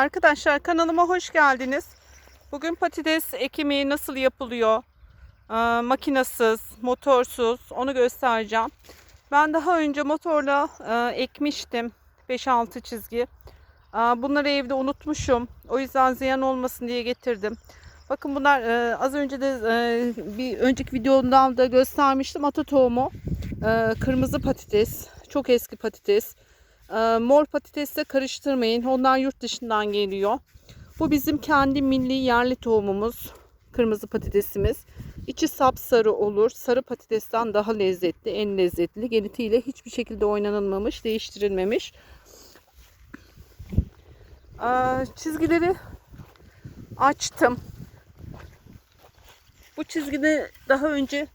Arkadaşlar kanalıma hoş geldiniz. Bugün patates ekimi nasıl yapılıyor? Ee, makinasız, motorsuz onu göstereceğim. Ben daha önce motorla e, ekmiştim 5-6 çizgi. Ee, bunları evde unutmuşum. O yüzden ziyan olmasın diye getirdim. Bakın bunlar e, az önce de e, bir önceki videomdan da göstermiştim. Ata tohumu, e, kırmızı patates, çok eski patates. E, mor patatesle karıştırmayın. Onlar yurt dışından geliyor. Bu bizim kendi milli yerli tohumumuz. Kırmızı patatesimiz. İçi sapsarı olur. Sarı patatesten daha lezzetli, en lezzetli. Genetiğiyle hiçbir şekilde oynanılmamış, değiştirilmemiş. E, çizgileri açtım. Bu çizgide daha önce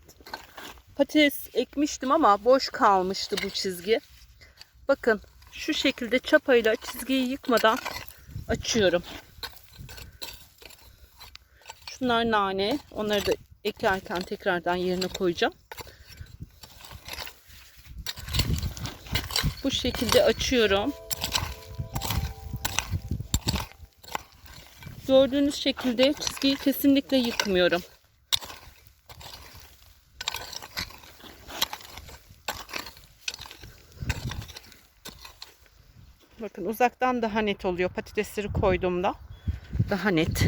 patates ekmiştim ama boş kalmıştı bu çizgi. Bakın şu şekilde çapayla çizgiyi yıkmadan açıyorum. Şunlar nane. Onları da ekerken tekrardan yerine koyacağım. Bu şekilde açıyorum. Gördüğünüz şekilde çizgiyi kesinlikle yıkmıyorum. Bakın uzaktan daha net oluyor. Patatesleri koyduğumda daha net.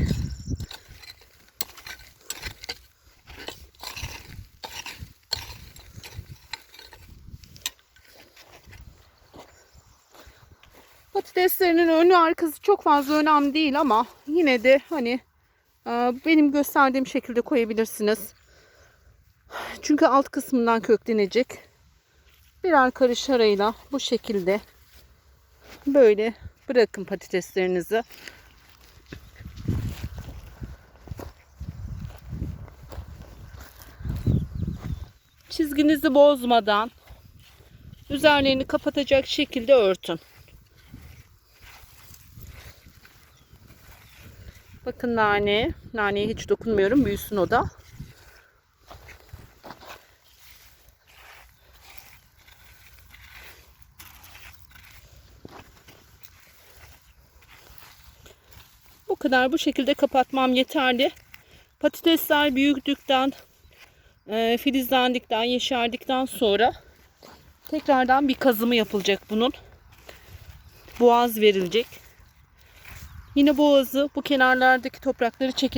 Patateslerinin önü arkası çok fazla önemli değil ama yine de hani e, benim gösterdiğim şekilde koyabilirsiniz. Çünkü alt kısmından köklenecek. Birer karış arayla bu şekilde böyle bırakın patateslerinizi. Çizginizi bozmadan üzerlerini kapatacak şekilde örtün. Bakın nane. Naneye hiç dokunmuyorum. Büyüsün o da. Kadar bu şekilde kapatmam yeterli. Patatesler büyüdükten, e, filizlendikten, yeşerdikten sonra tekrardan bir kazımı yapılacak bunun. Boğaz verilecek. Yine boğazı bu kenarlardaki toprakları çekecek.